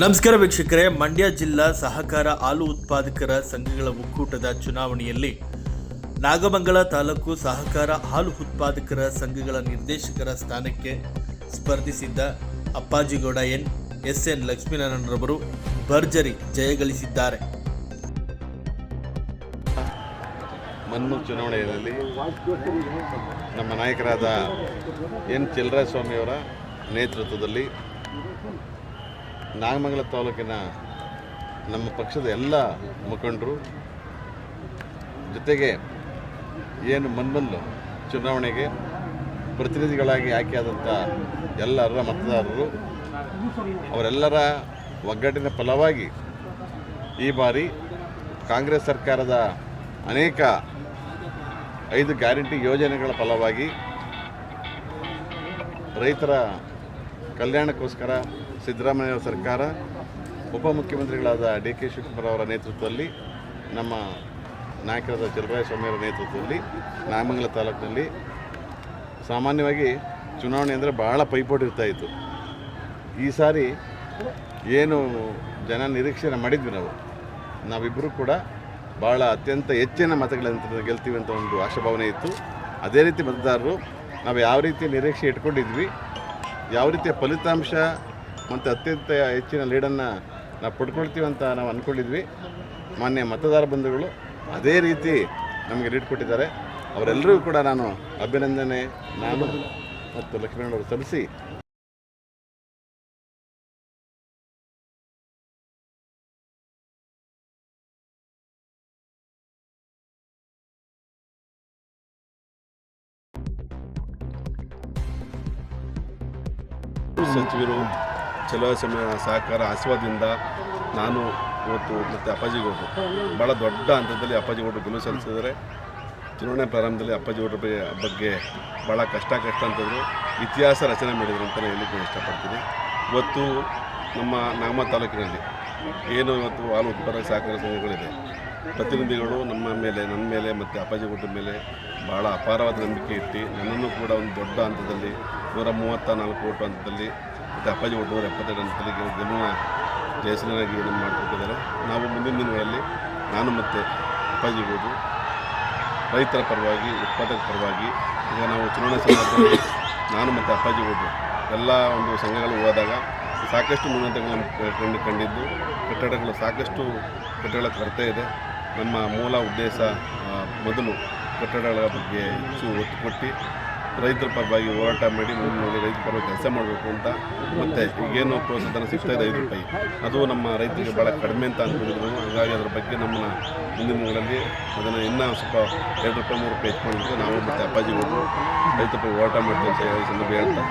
ನಮಸ್ಕಾರ ವೀಕ್ಷಕರೇ, ಮಂಡ್ಯ ಜಿಲ್ಲಾ ಸಹಕಾರ ಹಾಲು ಉತ್ಪಾದಕರ ಸಂಘಗಳ ಒಕ್ಕೂಟದ ಚುನಾವಣೆಯಲ್ಲಿ ನಾಗಮಂಗಲ ತಾಲೂಕು ಸಹಕಾರ ಹಾಲು ಉತ್ಪಾದಕರ ಸಂಘಗಳ ನಿರ್ದೇಶಕರ ಸ್ಥಾನಕ್ಕೆ ಸ್ಪರ್ಧಿಸಿದ್ದ ಅಪ್ಪಾಜಿಗೌಡ ಎನ್ ಎಸ್ ಎನ್ ಲಕ್ಷ್ಮೀನಾರಾಯಣರವರು ಭರ್ಜರಿ ಜಯಗಳಿಸಿದ್ದಾರೆ ಮನ್ನು ಚುನಾವಣೆಯಲ್ಲಿ ನಮ್ಮ ನಾಯಕರಾದ ಎನ್ ಚಿಲ್ಲರಾಯಸ್ವಾಮಿಯವರ ನೇತೃತ್ವದಲ್ಲಿ ನಾಗಮಂಗಲ ತಾಲೂಕಿನ ನಮ್ಮ ಪಕ್ಷದ ಎಲ್ಲ ಮುಖಂಡರು, ಜೊತೆಗೆ ಏನು ಮನ್ಮಲ್ಲು ಚುನಾವಣೆಗೆ ಪ್ರತಿನಿಧಿಗಳಾಗಿ ಆಯ್ಕೆಯಾದಂಥ ಎಲ್ಲರ ಮತದಾರರು, ಅವರೆಲ್ಲರ ಒಗ್ಗಟ್ಟಿನ ಫಲವಾಗಿ ಈ ಬಾರಿ ಕಾಂಗ್ರೆಸ್ ಸರ್ಕಾರದ ಅನೇಕ ಐದು ಗ್ಯಾರಂಟಿ ಯೋಜನೆಗಳ ಫಲವಾಗಿ ರೈತರ ಕಲ್ಯಾಣಕ್ಕೋಸ್ಕರ ಸಿದ್ದರಾಮಯ್ಯ ಸರ್ಕಾರ, ಉಪಮುಖ್ಯಮಂತ್ರಿಗಳಾದ ಡಿ ಕೆ ಶಿವಕುಮಾರ್ ಅವರ ನೇತೃತ್ವದಲ್ಲಿ, ನಮ್ಮ ನಾಯಕರಾದ ಚಲರಾಯಸ್ವಾಮಿಯವರ ನೇತೃತ್ವದಲ್ಲಿ ನಾಗಮಂಗಲ ತಾಲೂಕಿನಲ್ಲಿ ಸಾಮಾನ್ಯವಾಗಿ ಚುನಾವಣೆ ಅಂದರೆ ಬಹಳ ಪೈಪೋಟಿ ಇರ್ತಾ ಇತ್ತು. ಈ ಸಾರಿ ಏನು ಜನ ನಿರೀಕ್ಷೆನ ಮಾಡಿದ್ವಿ ನಾವು. ನಾವಿಬ್ಬರು ಕೂಡ ಭಾಳ ಅತ್ಯಂತ ಹೆಚ್ಚಿನ ಮತಗಳಂತ ಗೆಲ್ತೀವಿ ಅಂತ ಒಂದು ಆಶಾಭಾವನೆ ಇತ್ತು. ಅದೇ ರೀತಿ ಮತದಾರರು, ನಾವು ಯಾವ ರೀತಿ ನಿರೀಕ್ಷೆ ಇಟ್ಕೊಂಡಿದ್ವಿ, ಯಾವ ರೀತಿಯ ಫಲಿತಾಂಶ ಮತ್ತು ಅತ್ಯಂತ ಹೆಚ್ಚಿನ ಲೀಡನ್ನು ನಾವು ಪಡ್ಕೊಳ್ತೀವಿ ಅಂತ ನಾವು ಅಂದ್ಕೊಂಡಿದ್ವಿ ಮಾನ್ಯ ಮತದಾರ ಬಂಧುಗಳು ಅದೇ ರೀತಿ ನಮಗೆ ಲೀಡ್ ಕೊಟ್ಟಿದ್ದಾರೆ. ಅವರೆಲ್ಲರಿಗೂ ಕೂಡ ನಾನು ಅಭಿನಂದನೆ, ನಾನು ಮತ್ತು ಲಕ್ಷ್ಮೀನವರು ಸಲ್ಲಿಸಿ. ಸಚಿವರು ಚಲುವಸಮಯ ಸಹಕಾರ ಆಶೀರ್ವಾದದಿಂದ ನಾನು ಇವತ್ತು ಮತ್ತು ಅಪ್ಪಾಜಿಗೌಡರು ಭಾಳ ದೊಡ್ಡ ಹಂತದಲ್ಲಿ ಅಪ್ಪಾಜಿಗೌಡರು ಗೆಲುವು ಸಲ್ಲಿಸಿದರೆ ಚುನಾವಣೆ ಪ್ರಾರಂಭದಲ್ಲಿ ಅಪ್ಪಾಜಿಗೌಡರ ಬಗ್ಗೆ ಬಗ್ಗೆ ಭಾಳ ಕಷ್ಟ ಕಷ್ಟ ಅಂತಂದರು ಇತಿಹಾಸ ರಚನೆ ಮಾಡಿದರು ಅಂತಲೇ ಹೇಳಲಿಕ್ಕೆ ಇಷ್ಟಪಡ್ತೀನಿ. ಇವತ್ತು ನಮ್ಮ ನಾಗಮ ತಾಲೂಕಿನಲ್ಲಿ ಏನು ಇವತ್ತು ಹಾಲು ಉತ್ಪಾದಕ ಸಹಕಾರ ಸಂಘಗಳಿದೆ. ಪ್ರತಿನಿಧಿಗಳು ನಮ್ಮ ಮೇಲೆ, ನನ್ನ ಮೇಲೆ ಮತ್ತು ಅಪ್ಪಾಜಿಗೌಡರ ಮೇಲೆ ಭಾಳ ಅಪಾರವಾದ ನಂಬಿಕೆ ಇಟ್ಟು ನನ್ನನ್ನು ಕೂಡ ಒಂದು ದೊಡ್ಡ ಹಂತದಲ್ಲಿ ನೂರ ಮೂವತ್ತ ನಾಲ್ಕು ಓಟು ಹಂತದಲ್ಲಿ ಮತ್ತು ಅಪ್ಪಾಜಿ ಒಡ್ಡವರು ಎಪ್ಪತ್ತೆರಡನೇ ಗೆಲ್- ಗೆಲುವಿನ ಜಯಸನಾಗಿ ನಮ್ಮ ಮಾಡಿಕೊಟ್ಟಿದ್ದಾರೆ. ನಾವು ಮುಂದಿನ ದಿನಗಳಲ್ಲಿ ನಾನು ಮತ್ತು ಅಪ್ಪಾಜಿ ಹೋದು ರೈತರ ಪರವಾಗಿ ಉತ್ಪಾದಕ ಪರವಾಗಿ, ಈಗ ನಾವು ಚುನಾವಣೆ ಸಂದರ್ಭದಲ್ಲಿ ನಾನು ಮತ್ತು ಅಪ್ಪಾಜಿಗೌಡರು ಎಲ್ಲ ಒಂದು ಸಂಘಗಳು ಹೋದಾಗ ಸಾಕಷ್ಟು ನ್ಯೂನತೆಗಳನ್ನು ಕಂಡು ಕಂಡಿದ್ದು, ಕಟ್ಟಡಗಳು ಸಾಕಷ್ಟು ಕಟ್ಟಡಗಳ ಕೊರತೆ ಇದೆ. ನಮ್ಮ ಮೂಲ ಉದ್ದೇಶ ಮೊದಲು ಕಟ್ಟಡಗಳ ಬಗ್ಗೆ ಹೆಚ್ಚು ಒತ್ತು ಕೊಟ್ಟು ರೈತರ ಪರವಾಗಿ ಹೋರಾಟ ಮಾಡಿ ಮುಂದೆ ರೈತರ ಪರವಾಗಿ ಕೆಲಸ ಮಾಡಬೇಕು ಅಂತ ಮತ್ತೆ ಈಗೇನು ಪ್ರೋತ್ಸಾಹ ಸಿಗ್ತಾ ಇದೆ ಐದು ರೂಪಾಯಿ. ಅದು ನಮ್ಮ ರೈತರಿಗೆ ಭಾಳ ಕಡಿಮೆ ಅಂತ ಅಂದ್ಕೊಂಡಿದ್ರು. ಹಾಗಾಗಿ ಅದರ ಬಗ್ಗೆ ನಮ್ಮನ್ನ ಮುಂದಿನ ದಿನಗಳಲ್ಲಿ ಅದನ್ನು ಇನ್ನೂ ಸ್ವಲ್ಪ ಎರಡು ರೂಪಾಯಿ, ಮೂರು ರೂಪಾಯಿ ಹೆಚ್ಚು ಮಾಡಬೇಕು ನಾವು ಮತ್ತು ಅಪ್ಪಾಜಿ ಹೋಗಿ ರೈತರ ಹೋರಾಟ ಮಾಡ್ತೀವಿ ಅಂತ ಹೇಳಿ ಸಂದರ್ಭ ಹೇಳ್ತಾ